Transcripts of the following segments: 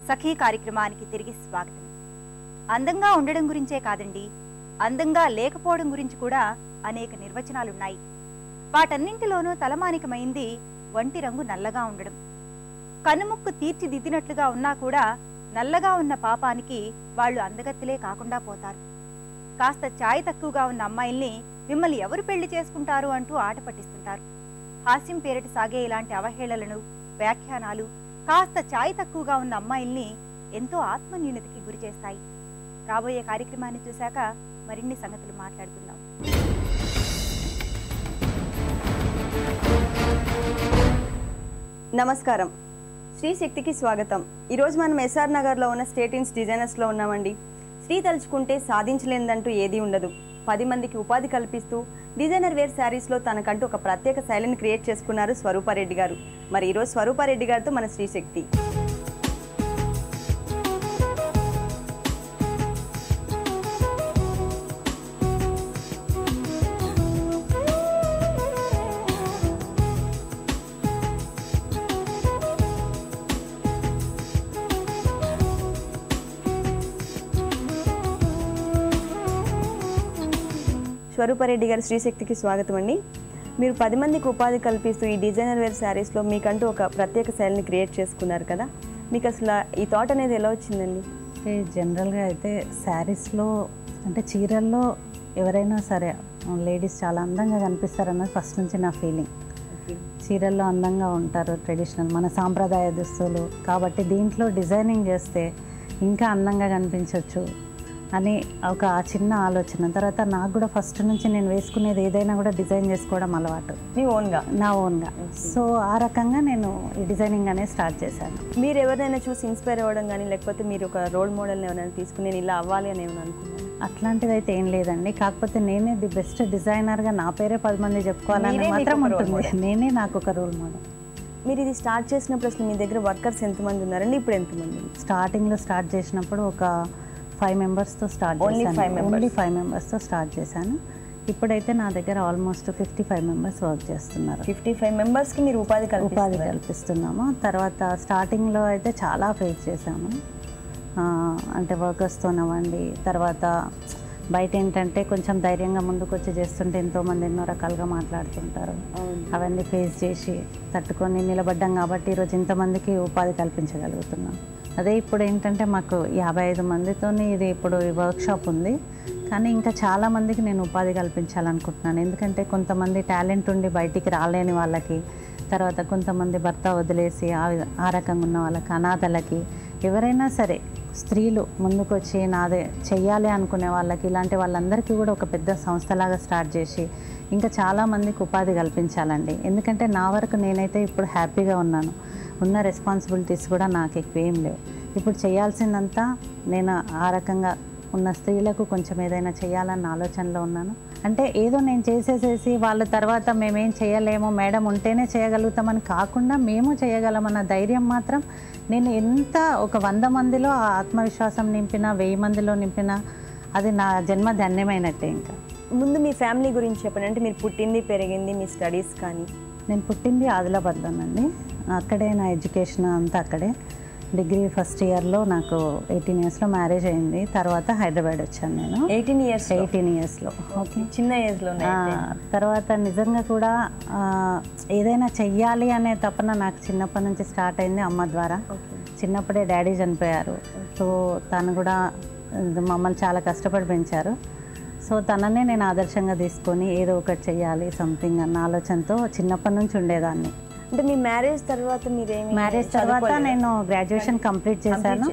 సఖీ కార్యక్రమానికి తిరిగి స్వాగతం. అందంగా ఉండడం గురించే కాదండి అందంగా లేకపోవడం గురించి కూడా అనేక నిర్వచనాలున్నాయి. వాటన్నింటిలోనూ తలమానికమైంది వంటి రంగు నల్లగా ఉండడం. కనుముక్కు తీర్చిదిద్దినట్లుగా ఉన్నా కూడా నల్లగా ఉన్న పాపానికి వాళ్ళు అందగత్తెలే కాకుండా పోతారు. కాస్త ఛాయ్ తక్కువగా ఉన్న అమ్మాయిల్ని మిమ్మల్ని ఎవరు పెళ్ళి చేసుకుంటారు అంటూ ఆట పట్టిస్తుంటారు. హాస్యం పేరిట సాగే ఇలాంటి అవహేళనలు వ్యాఖ్యానాలు కాస్త ఛాయ్ తక్కువగా ఉన్న అమ్మాయిల్ని ఎంతో ఆత్మన్యూనతకి గురి చేస్తాయి. రాబోయే కార్యక్రమాన్ని చూశాక మరిన్ని సంగతులు మాట్లాడుకుందాం. నమస్కారం. స్త్రీ శక్తికి స్వాగతం. ఈరోజు మనం ఎస్ఆర్ నగర్లో ఉన్న స్టేటిన్స్ డిజైనర్స్లో ఉన్నామండి. స్త్రీ తలుచుకుంటే సాధించలేనిదంటూ ఏదీ ఉండదు. పది మందికి ఉపాధి కల్పిస్తూ డిజైనర్ వేర్ శారీస్లో తనకంటూ ఒక ప్రత్యేక శైలిని క్రియేట్ చేసుకున్నారు స్వరూపారెడ్డి గారు. మరి ఈరోజు స్వరూపారెడ్డి గారితో మన శ్రీ స్వరూపారెడ్డి గారి శ్రీశక్తికి స్వాగతం అండి. మీరు పది మందికి ఉపాధి కల్పిస్తూ ఈ డిజైనర్ వేర్ శారీస్లో మీకంటూ ఒక ప్రత్యేక శైలిని క్రియేట్ చేసుకున్నారు కదా. మీకు అసలు ఈ థాట్ అనేది ఎలా వచ్చిందండి? అంటే జనరల్గా అయితే శారీస్లో అంటే చీరల్లో ఎవరైనా సరే లేడీస్ చాలా అందంగా కనిపిస్తారన్నది ఫస్ట్ నుంచి నా ఫీలింగ్ చీరల్లో అందంగా ఉంటారు ట్రెడిషనల్ మన సాంప్రదాయ దుస్తులు. కాబట్టి దీంట్లో డిజైనింగ్ చేస్తే ఇంకా అందంగా కనిపించవచ్చు అని ఒక చిన్న ఆలోచన. తర్వాత నాకు కూడా ఫస్ట్ నుంచి నేను వేసుకునేది ఏదైనా కూడా డిజైన్ చేసుకోవడం అలవాటు. మీ ఓన్గా నా ఓన్గా సో ఆ రకంగా నేను ఈ డిజైనింగ్ అనేది స్టార్ట్ చేశాను. మీరు ఎవరినైనా చూసి ఇన్స్పైర్ అవ్వడం కానీ లేకపోతే మీరు ఒక రోల్ మోడల్ని ఎవరైనా తీసుకుని నేను ఇలా అవ్వాలి అని ఏమైనా అనుకున్నాను అట్లాంటిది అయితే ఏం లేదండి. కాకపోతే నేనే ది బెస్ట్ డిజైనర్గా నా పేరే పది మంది చెప్పుకోవాలని మాత్రం ఉంటుంది. నేనే నాకు ఒక రోల్ మోడల్ మీరు ఇది స్టార్ట్ చేసినప్పుడు అసలు మీ దగ్గర వర్కర్స్ ఎంతమంది ఉన్నారండి? ఇప్పుడు ఎంతమంది? స్టార్టింగ్లో స్టార్ట్ చేసినప్పుడు ఒక ఫైవ్ మెంబర్స్తో స్టార్ట్ చేశాను. members. ఓన్లీ ఫైవ్ మెంబర్స్తో స్టార్ట్ చేశాను. ఇప్పుడైతే నా దగ్గర almost fifty five members work చేస్తున్నారు. ఫిఫ్టీ ఫైవ్ మెంబర్స్కి మీరు ఉపాధి ఉపాధి కల్పిస్తున్నాము. తర్వాత స్టార్టింగ్లో అయితే చాలా ఫేస్ చేశాము. అంటే వర్కర్స్తోనవ్వండి తర్వాత బయట ఏంటంటే కొంచెం ధైర్యంగా ముందుకు వచ్చి చేస్తుంటే ఎంతోమంది ఎన్నో రకాలుగా మాట్లాడుతుంటారు. అవును. అవన్నీ ఫేస్ చేసి తట్టుకొని నిలబడ్డాం కాబట్టి ఈరోజు ఇంతమందికి ఉపాధి కల్పించగలుగుతున్నాం. అదే ఇప్పుడు ఏంటంటే మాకు యాభై ఐదు మందితోని ఇది ఇప్పుడు ఈ వర్క్షాప్ ఉంది. కానీ ఇంకా చాలామందికి నేను ఉపాధి కల్పించాలనుకుంటున్నాను. ఎందుకంటే కొంతమంది టాలెంట్ ఉండి బయటికి రాలేని వాళ్ళకి తర్వాత కొంతమంది భర్త వదిలేసి ఆ ఆ రకంగా ఉన్న వాళ్ళకి అనాథలకి ఎవరైనా సరే స్త్రీలు ముందుకొచ్చి నాదే చెయ్యాలి అనుకునే వాళ్ళకి ఇలాంటి వాళ్ళందరికీ కూడా ఒక పెద్ద సంస్థలాగా స్టార్ట్ చేసి ఇంకా చాలామందికి ఉపాధి కల్పించాలండి. ఎందుకంటే నా వరకు నేనైతే ఇప్పుడు హ్యాపీగా ఉన్నాను. ఉన్న రెస్పాన్సిబిలిటీస్ కూడా నాకు ఎక్కువ లేవు. ఇప్పుడు చేయాల్సిందంతా నేను ఆ రకంగా ఉన్న స్త్రీలకు కొంచెం ఏదైనా చేయాలన్న ఆలోచనలో ఉన్నాను. అంటే ఏదో నేను చేసేసేసి వాళ్ళ తర్వాత మేమేం చేయలేము మేడం ఉంటేనే చేయగలుగుతామని కాకుండా మేము చేయగలమన్న ధైర్యం మాత్రం నేను ఎంత ఒక వంద మందిలో ఆ ఆత్మవిశ్వాసం నింపినా వెయ్యి మందిలో నింపినా అది నా జన్మ ధన్యమైనట్టే ఇంకా. ముందు మీ ఫ్యామిలీ గురించి చెప్పండి. అంటే మీరు పుట్టింది పెరిగింది మీ స్టడీస్ కానీ? నేను పుట్టింది ఆదిలాబాద్లోనండి. అక్కడే నా ఎడ్యుకేషన్ అంతా అక్కడే. డిగ్రీ ఫస్ట్ ఇయర్లో నాకు ఎయిటీన్ ఇయర్స్లో మ్యారేజ్ అయింది. తర్వాత హైదరాబాద్ వచ్చాను నేను. ఎయిటీన్ ఇయర్స్ ఎయిటీన్ ఇయర్స్లో ఓకే. చిన్న ఏజ్లో తర్వాత నిజంగా కూడా ఏదైనా చెయ్యాలి అనే తపన నాకు చిన్నప్పటి నుంచి స్టార్ట్ అయింది అమ్మ ద్వారా. చిన్నప్పుడే డాడీ చనిపోయారు. సో తను కూడా మమ్మల్ని చాలా కష్టపడి పెంచారు. సో తననే నేను ఆదర్శంగా తీసుకొని ఏదో ఒకటి చెయ్యాలి సంథింగ్ అన్న ఆలోచనతో చిన్నప్పటి నుంచి ఉండేదాన్ని. అంటే మీ మ్యారేజ్ తర్వాత మీరేమి మ్యారేజ్ తర్వాత నేను గ్రాడ్యుయేషన్ కంప్లీట్ చేశాను.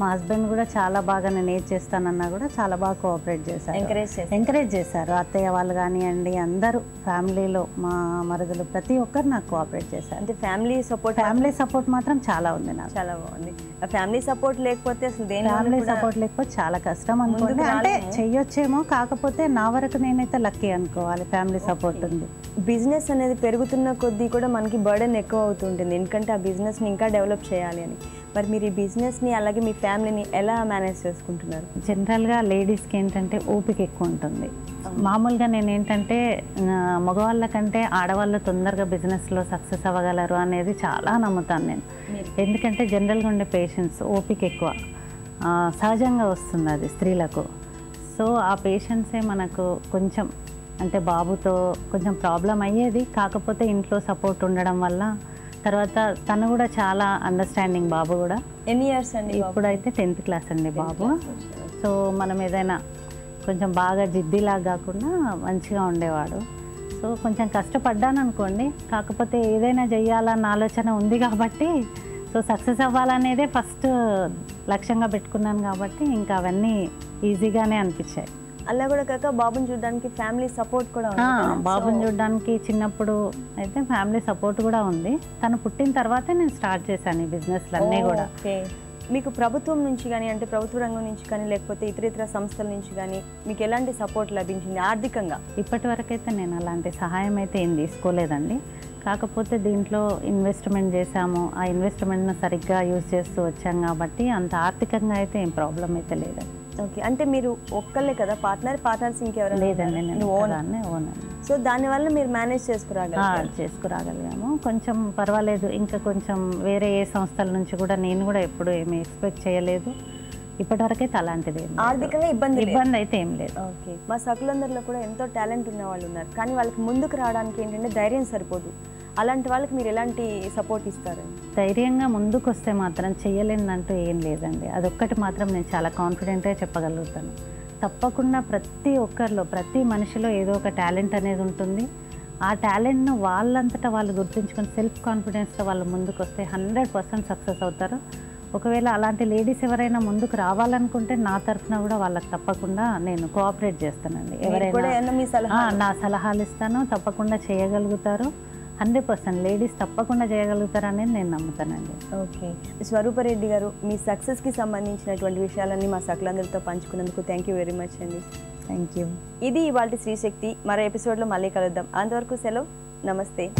మా హస్బెండ్ కూడా చాలా బాగా నేను ఏది చేస్తానన్నా కూడా చాలా బాగా కోఆపరేట్ చేశారు. ఎంకరేజ్ ఎంకరేజ్ చేశారు. అత్తయ్య వాళ్ళు కానివ్వండి అందరూ ఫ్యామిలీలో మా మరుదులు ప్రతి ఒక్కరు నాకు కోఆపరేట్ చేశారు. అంటే ఫ్యామిలీ సపోర్ట్ ఫ్యామిలీ సపోర్ట్ మాత్రం చాలా ఉంది నాకు. చాలా బాగుంది. ఫ్యామిలీ సపోర్ట్ లేకపోతే అసలు దేని ఫ్యామిలీ సపోర్ట్ లేకపోతే చాలా కష్టం అనుకోండి. అంటే. చెయ్యొచ్చేమో కాకపోతే నా వరకు నేనైతే లక్కీ అనుకోవాలి. ఫ్యామిలీ సపోర్ట్ ఉంది. బిజినెస్ అనేది పెరుగుతున్న కొద్దీ కూడా మనకి బర్డెన్ ఎక్కువ అవుతుంటుంది. ఎందుకంటే ఆ బిజినెస్ని ఇంకా డెవలప్ చేయాలి అని. మరి మీరు ఈ బిజినెస్ని అలాగే మీ ఫ్యామిలీని ఎలా మేనేజ్ చేసుకుంటున్నారు? జనరల్గా లేడీస్కి ఏంటంటే ఓపిక ఎక్కువ ఉంటుంది. మామూలుగా నేను ఏంటంటే మగవాళ్ళ కంటే ఆడవాళ్ళు తొందరగా బిజినెస్లో సక్సెస్ అవ్వగలరు అనేది చాలా నమ్ముతాను నేను. ఎందుకంటే జనరల్గా ఉండే పేషెన్స్ ఓపిక ఎక్కువ. సహజంగా వస్తుంది అది స్త్రీలకు. సో ఆ పేషెన్సే మనకు కొంచెం అంటే బాబుతో కొంచెం ప్రాబ్లం అయ్యేది. కాకపోతే ఇంట్లో సపోర్ట్ ఉండడం వల్ల తర్వాత తను కూడా చాలా అండర్స్టాండింగ్ బాబు కూడా. ఎన్ని ఇయర్స్ అండి? ఇప్పుడైతే టెన్త్ క్లాస్ అండి బాబు. సో మనం ఏదైనా కొంచెం బాగా జిద్దిలాగా కాకుండా మంచిగా ఉండేవాడు. సో కొంచెం కష్టపడ్డాను అనుకోండి. కాకపోతే ఏదైనా చెయ్యాలన్న ఆలోచన ఉంది కాబట్టి సో సక్సెస్ అవ్వాలనేదే ఫస్ట్ లక్ష్యంగా పెట్టుకున్నాను కాబట్టి ఇంకా అవన్నీ ఈజీగానే అనిపించాయి. అలా కూడా కాక బాబుని చూడడానికి ఫ్యామిలీ సపోర్ట్ కూడా? బాబుని చూడడానికి చిన్నప్పుడు అయితే ఫ్యామిలీ సపోర్ట్ కూడా ఉంది. తను పుట్టిన తర్వాతే నేను స్టార్ట్ చేశాను ఈ బిజినెస్లు అన్నీ కూడా. మీకు ప్రభుత్వం నుంచి కానీ అంటే ప్రభుత్వ రంగం నుంచి కానీ లేకపోతే ఇతర ఇతర సంస్థల నుంచి కానీ మీకు ఎలాంటి సపోర్ట్ లభించింది ఆర్థికంగా? ఇప్పటి వరకైతే నేను అలాంటి సహాయం అయితే ఏం తీసుకోలేదండి. కాకపోతే దీంట్లో ఇన్వెస్ట్మెంట్ చేశాము. ఆ ఇన్వెస్ట్మెంట్ను సరిగ్గా యూజ్ చేస్తూ వచ్చాం కాబట్టి అంత ఆర్థికంగా అయితే ఏం ప్రాబ్లం అయితే లేదండి. ఓకే. అంటే మీరు ఒక్కళ్ళే కదా? పార్ట్నర్ పార్ట్నర్స్ ఇంకెవరైనా లేదండి నేను ఓన్ ఒక్కదాన్నే ఓన్ అండి సో దానివల్ల మీరు మేనేజ్ ఆ, చేసుకురాగలరు చేసుకురాగలిగాము. కొంచెం పర్వాలేదు. ఇంకా కొంచెం వేరే ఏ సంస్థల నుంచి కూడా నేను కూడా ఎప్పుడు ఏమీ ఎక్స్పెక్ట్ చేయలేదు. ఇప్పటివరకైతే అలాంటిది. ఆర్థికంగా ఇబ్బంది. ఇబ్బంది అయితే ఏం లేదు. ఓకే. మా సకులందరిలో కూడా ఎంతో టాలెంట్ ఉన్న వాళ్ళు ఉన్నారు. కానీ వాళ్ళకి ముందుకు రావడానికి ఏంటంటే ధైర్యం సరిపోదు. అలాంటి వాళ్ళకి మీరు ఎలాంటి సపోర్ట్ ఇస్తారండి ధైర్యంగా ముందుకు వస్తే మాత్రం చేయలేనంటూ ఏం లేదండి. అదొక్కటి మాత్రం నేను చాలా కాన్ఫిడెంట్గా చెప్పగలుగుతాను. తప్పకుండా ప్రతి ఒక్కరిలో ప్రతి మనిషిలో ఏదో ఒక టాలెంట్ అనేది ఉంటుంది. ఆ టాలెంట్ను వాళ్ళంతటా వాళ్ళు గుర్తుంచుకొని సెల్ఫ్ కాన్ఫిడెన్స్తో వాళ్ళు ముందుకు వస్తే హండ్రెడ్ పర్సెంట్ సక్సెస్ అవుతారు. ఒకవేళ అలాంటి లేడీస్ ఎవరైనా ముందుకు రావాలనుకుంటే నా తరఫున కూడా వాళ్ళకి తప్పకుండా నేను కోఆపరేట్ చేస్తానండి. ఎవరైనా నా సలహాలు ఇస్తాను. తప్పకుండా చేయగలుగుతారు. హండ్రెడ్ పర్సెంట్ లేడీస్ తప్పకుండా చేయగలుగుతారు అనేది నేను నమ్ముతానండి. ఓకే. స్వరూపరెడ్డి గారు మీ సక్సెస్కి సంబంధించినటువంటి విషయాలన్నీ మా సకులందరితో పంచుకున్నందుకు థ్యాంక్ యూ వెరీ మచ్ అండి. థ్యాంక్ యూ ఇది ఇవాళ శ్రీశక్తి మరో ఎపిసోడ్లో మళ్ళీ కలుద్దాం. అంతవరకు సెలవు. నమస్తే.